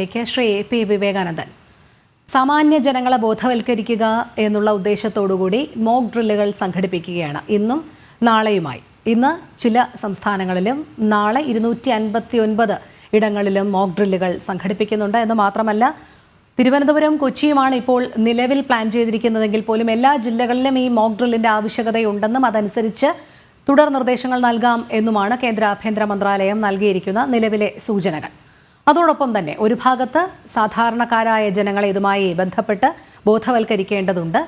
ചർച്ചയിലേക്ക് ശ്രീ പി വിവേകാനന്ദൻ. സാമാന്യ ജനങ്ങളെ ബോധവൽക്കരിക്കുക എന്നുള്ള ഉദ്ദേശത്തോടുകൂടി മോക്ക് ഡ്രില്ലുകൾ സംഘടിപ്പിക്കുകയാണ് ഇന്നും നാളെയുമായി. ഇന്ന് ചില സംസ്ഥാനങ്ങളിലും നാളെ ഇരുന്നൂറ്റി അൻപത്തി ഒൻപത് ഇടങ്ങളിലും മോക്ക് ഡ്രില്ലുകൾ സംഘടിപ്പിക്കുന്നുണ്ട്. എന്ന് മാത്രമല്ല തിരുവനന്തപുരം കൊച്ചിയുമാണ് ഇപ്പോൾ നിലവിൽ പ്ലാൻ ചെയ്തിരിക്കുന്നതെങ്കിൽ പോലും എല്ലാ ജില്ലകളിലും ഈ മോക്ക് ഡ്രില്ലിന്റെ ആവശ്യകതയുണ്ടെന്നും അതനുസരിച്ച് തുടർ നിർദ്ദേശങ്ങൾ നൽകാം എന്നുമാണ് കേന്ദ്ര ആഭ്യന്തര മന്ത്രാലയം നൽകിയിരിക്കുന്ന നിലവിലെ സൂചനകൾ. അതോടൊപ്പം തന്നെ ഒരു ഭാഗത്ത് സാധാരണക്കാരായ ജനങ്ങളെ ഇതുമായി ബന്ധപ്പെട്ട് ബോധവൽക്കരിക്കേണ്ടതുണ്ട്.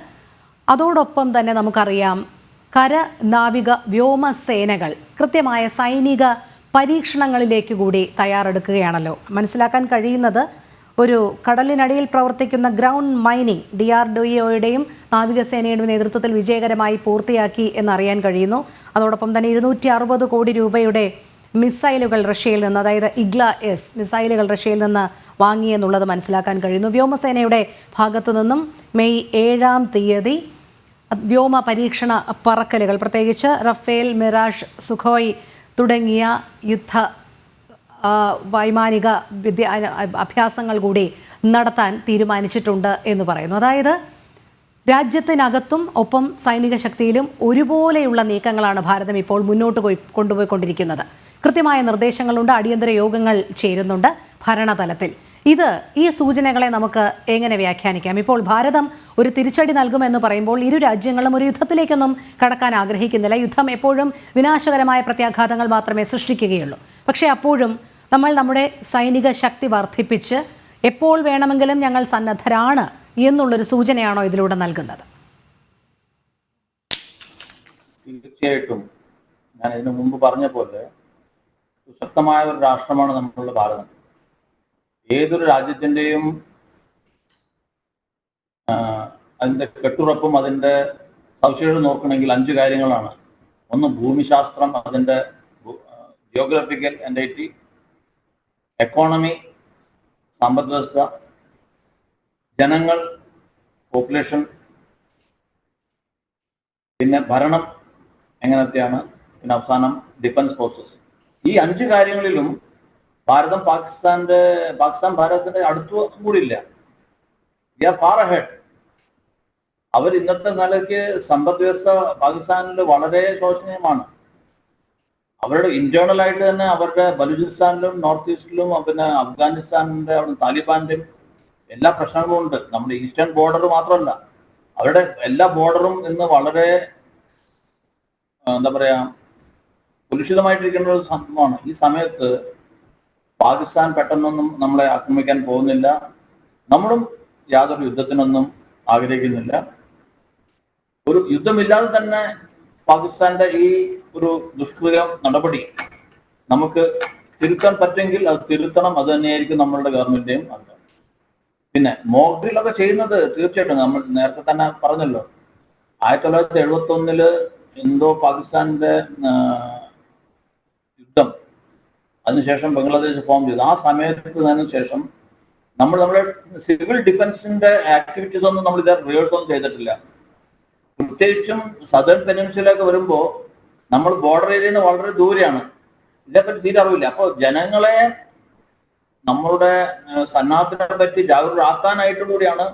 അതോടൊപ്പം തന്നെ നമുക്കറിയാം കര നാവിക വ്യോമസേനകൾ കൃത്യമായ സൈനിക പരീക്ഷണങ്ങളിലേക്ക് കൂടി തയ്യാറെടുക്കുകയാണല്ലോ. മനസ്സിലാക്കാൻ കഴിയുന്നത് ഒരു കടലിനടിയിൽ പ്രവർത്തിക്കുന്ന ground mining D R D ഒയുടെയും നാവികസേനയുടെ നേതൃത്വത്തിൽ വിജയകരമായി പൂർത്തിയാക്കി എന്നറിയാൻ കഴിയുന്നു. അതോടൊപ്പം തന്നെ ഇരുന്നൂറ്റി അറുപത് കോടി രൂപയുടെ മിസൈലുകൾ റഷ്യയിൽ നിന്ന് അതായത് ഇഗ്ല എസ് മിസൈലുകൾ റഷ്യയിൽ നിന്ന് വാങ്ങിയെന്നുള്ളത് മനസ്സിലാക്കാൻ കഴിയുന്നു. വ്യോമസേനയുടെ ഭാഗത്തു നിന്നും മെയ് ഏഴാം തീയതി വ്യോമ പരീക്ഷണ പറക്കലുകൾ പ്രത്യേകിച്ച് റഫേൽ മിറാഷ് സുഖോയ് തുടങ്ങിയ യുദ്ധ വൈമാനിക വിദ്യ അഭ്യാസങ്ങൾ കൂടി നടത്താൻ തീരുമാനിച്ചിട്ടുണ്ട് എന്ന് പറയുന്നു. അതായത് രാജ്യത്തിനകത്തും ഒപ്പം സൈനിക ശക്തിയിലും ഒരുപോലെയുള്ള നീക്കങ്ങളാണ് ഭാരതം ഇപ്പോൾ മുന്നോട്ട് പോയി കൊണ്ടുപോയിക്കൊണ്ടിരിക്കുന്നത്. കൃത്യമായ നിർദ്ദേശങ്ങളുണ്ട് അടിയന്തര യോഗങ്ങൾ ചേരുന്നുണ്ട് ഭരണതലത്തിൽ. ഇത് ഈ സൂചനകളെ നമുക്ക് എങ്ങനെ വ്യാഖ്യാനിക്കാം? ഇപ്പോൾ ഭാരതം ഒരു തിരിച്ചടി നൽകുമെന്ന് പറയുമ്പോൾ ഇരു രാജ്യങ്ങളും ഒരു യുദ്ധത്തിലേക്കൊന്നും കടക്കാൻ ആഗ്രഹിക്കുന്നില്ല. യുദ്ധം എപ്പോഴും വിനാശകരമായ പ്രത്യാഘാതങ്ങൾ മാത്രമേ സൃഷ്ടിക്കുകയുള്ളൂ. പക്ഷേ അപ്പോഴും നമ്മൾ നമ്മുടെ സൈനിക ശക്തി വർദ്ധിപ്പിച്ച് എപ്പോൾ വേണമെങ്കിലും ഞങ്ങൾ സന്നദ്ധരാണ് എന്നുള്ളൊരു സൂചനയാണോ ഇതിലൂടെ നൽകുന്നത്? തീർച്ചയായിട്ടും. ഞാൻ ഇതിനു മുമ്പ് പറഞ്ഞ പോലെ സുശക്തമായ ഒരു രാഷ്ട്രമാണ് നമ്മളുടെ ഭാരതം. ഏതൊരു രാജ്യത്തിന്റെയും അതിന്റെ കെട്ടുറപ്പും അതിന്റെ സവിശേഷത നോക്കണമെങ്കിൽ അഞ്ച് കാര്യങ്ങളാണ്. ഒന്ന് ഭൂമിശാസ്ത്രം അതിന്റെ ജിയോഗ്രഫിക്കൽ എൻഡൈറ്റി എക്കോണമി സമ്പദ് വ്യവസ്ഥ ജനങ്ങൾ പോപ്പുലേഷൻ പിന്നെ ഭരണം എങ്ങനത്തെയാണ് പിന്നെ അവസാനം ഡിഫൻസ് ഫോഴ്സസ് ഈ അഞ്ച് കാര്യങ്ങളിലും ഭാരതം പാകിസ്ഥാന്റെ പാകിസ്ഥാൻ ഭാരതത്തിന്റെ അടുത്തു കൂടിയില്ല. അവർ ഇന്നത്തെ നിലയ്ക്ക് സമ്പദ് വ്യവസ്ഥ പാകിസ്ഥാനിൽ വളരെ ശോഷണീയമാണ്. അവരുടെ ഇന്റേണൽ ആയിട്ട് തന്നെ അവരുടെ ബലൂചിസ്ഥാനിലും നോർത്ത് ഈസ്റ്റിലും പിന്നെ അഫ്ഗാനിസ്ഥാനിന്റെ അവിടെ താലിബാന്റെ എല്ലാ പ്രശ്നങ്ങളും ഉണ്ട്. നമ്മുടെ ഈസ്റ്റേൺ ബോർഡർ മാത്രമല്ല. അവരുടെ എല്ലാ ബോർഡറും ഇന്ന് വളരെ എന്താ പറയാ കുലുഷിതമായിട്ടിരിക്കുന്ന ഒരു സംഭവമാണ്. ഈ സമയത്ത് പാകിസ്ഥാൻ പെട്ടെന്നൊന്നും നമ്മളെ ആക്രമിക്കാൻ പോകുന്നില്ല. നമ്മളും യാതൊരു യുദ്ധത്തിനൊന്നും ആഗ്രഹിക്കുന്നില്ല. ഒരു യുദ്ധമില്ലാതെ തന്നെ പാകിസ്ഥാന്റെ ഈ ഒരു ദുഷ്കൃത നടപടി നമുക്ക് തിരുത്താൻ പറ്റുമെങ്കിൽ അത് തിരുത്തണം. അത് തന്നെയായിരിക്കും നമ്മളുടെ ഗവൺമെന്റിന്റെയും ആഗ്രഹം. പിന്നെ മോക്ക് ഡ്രില്ലൊക്കെ ചെയ്യുന്നത് തീർച്ചയായിട്ടും നമ്മൾ നേരത്തെ തന്നെ പറഞ്ഞല്ലോ. ആയിരത്തി തൊള്ളായിരത്തി എഴുപത്തി ഒന്നിൽ എന്തോ പാകിസ്ഥാന്റെ അതിനുശേഷം ബംഗ്ലാദേശ് ഫോം ചെയ്തു. ആ സമയത്തിന് ശേഷം നമ്മൾ നമ്മുടെ സിവിൽ ഡിഫൻസിന്റെ ആക്ടിവിറ്റീസ് ഒന്നും നമ്മൾ ഇതേ റിഹേഴ്സ് ഒന്നും ചെയ്തിട്ടില്ല. പ്രത്യേകിച്ചും സദേൺ പെനിൻസുലൊക്കെ വരുമ്പോൾ നമ്മൾ ബോർഡർ ഏരിയയിൽ നിന്ന് വളരെ ദൂരെയാണ്. ഇതേപ്പറ്റി തീരെ അറിവില്ല. അപ്പോൾ ജനങ്ങളെ നമ്മളുടെ സന്നാഹത്തിനെ പറ്റി ജാഗരൂകരാക്കാനായിട്ട് കൂടിയാണ്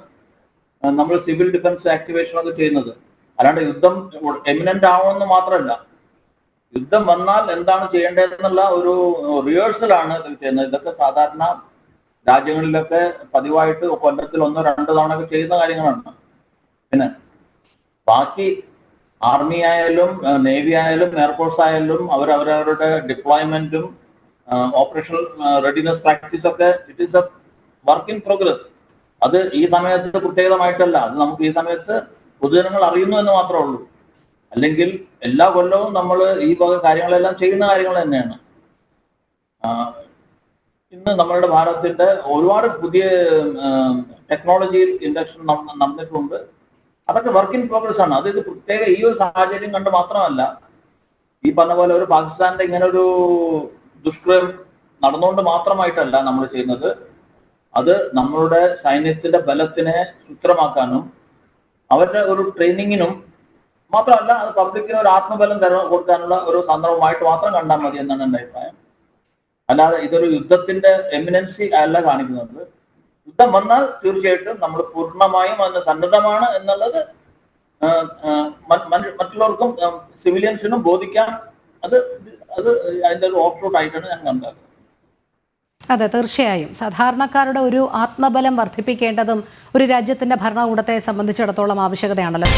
നമ്മൾ സിവിൽ ഡിഫൻസ് ആക്ടിവേഷൻ ഒക്കെ ചെയ്യുന്നത്. അല്ലാണ്ട് യുദ്ധം എമിനന്റ് ആവുമെന്ന് മാത്രമല്ല യുദ്ധം വന്നാൽ എന്താണ് ചെയ്യേണ്ടതെന്നുള്ള ഒരു റിഹേഴ്സലാണ് ഇതിൽ ചെയ്യുന്നത്. ഇതൊക്കെ സാധാരണ രാജ്യങ്ങളിലൊക്കെ പതിവായിട്ട് കൊല്ലത്തിൽ ഒന്നോ രണ്ടോ തവണ ഒക്കെ ചെയ്യുന്ന കാര്യങ്ങളാണ്. പിന്നെ ബാക്കി ആർമി ആയാലും നേവി ആയാലും എയർഫോഴ്സ് ആയാലും അവരവരവരുടെ ഡിപ്ലോയ്മെന്റും ഓപ്പറേഷണൽ റെഡിനെസ് പ്രാക്ടീസ് ഒക്കെ it is a work in progress അത് ഈ സമയത്ത് പ്രത്യേകമായിട്ടല്ല. അത് നമുക്ക് ഈ സമയത്ത് പൊതുജനങ്ങൾ അറിയുന്നു എന്ന് മാത്രമേ ഉള്ളൂ. അല്ലെങ്കിൽ എല്ലാ കൊല്ലവും നമ്മൾ ഈ വക കാര്യങ്ങളെല്ലാം ചെയ്യുന്ന കാര്യങ്ങൾ തന്നെയാണ്. ഇന്ന് നമ്മളുടെ ഭാരതത്തിന്റെ ഒരുപാട് പുതിയ ടെക്നോളജിയിൽ ഇൻഡക്ഷൻ നടന്നിട്ടുണ്ട്. അതൊക്കെ വർക്ക് ഇൻ പ്രോഗ്രസ് ആണ്. അത് ഇത് പ്രത്യേക ഈ ഒരു സാഹചര്യം കണ്ട് മാത്രമല്ല ഈ പറഞ്ഞ പോലെ ഒരു പാകിസ്ഥാന്റെ ഇങ്ങനെ ഒരു ദുഷ്കൃതം നടന്നുകൊണ്ട് മാത്രമായിട്ടല്ല നമ്മൾ ചെയ്യുന്നത്. അത് നമ്മളുടെ സൈന്യത്തിന്റെ ബലത്തിനെ സുസ്ഥിരമാക്കാനും അവരുടെ ഒരു ട്രെയിനിങ്ങിനും മാത്രമല്ല അത് പബ്ലിക്കിന് ഒരു ആത്മബലം തര കൊടുക്കാനുള്ള ഒരു സന്ദർഭമായിട്ട് മാത്രം കണ്ടാൽ മതി എന്നാണ് എന്റെ അഭിപ്രായം. അല്ലാതെ ഇതൊരു യുദ്ധത്തിന്റെ എമിനൻസി അല്ല കാണിക്കുന്നത്. യുദ്ധം വന്നാൽ തീർച്ചയായിട്ടും നമ്മൾ പൂർണമായും അതിന് സന്നദ്ധമാണ് എന്നുള്ളത് മറ്റുള്ളവർക്കും സിവിലിയൻസിനും ബോധിക്കാം. അത് അത് അതിന്റെ ഒരു ഓഫ് ആയിട്ടാണ് ഞാൻ കണ്ടത് അതെ തീർച്ചയായും. സാധാരണക്കാരുടെ ഒരു ആത്മബലം വർദ്ധിപ്പിക്കേണ്ടതും ഒരു രാജ്യത്തിന്റെ ഭരണകൂടത്തെ സംബന്ധിച്ചിടത്തോളം ആവശ്യകതയാണല്ലോ.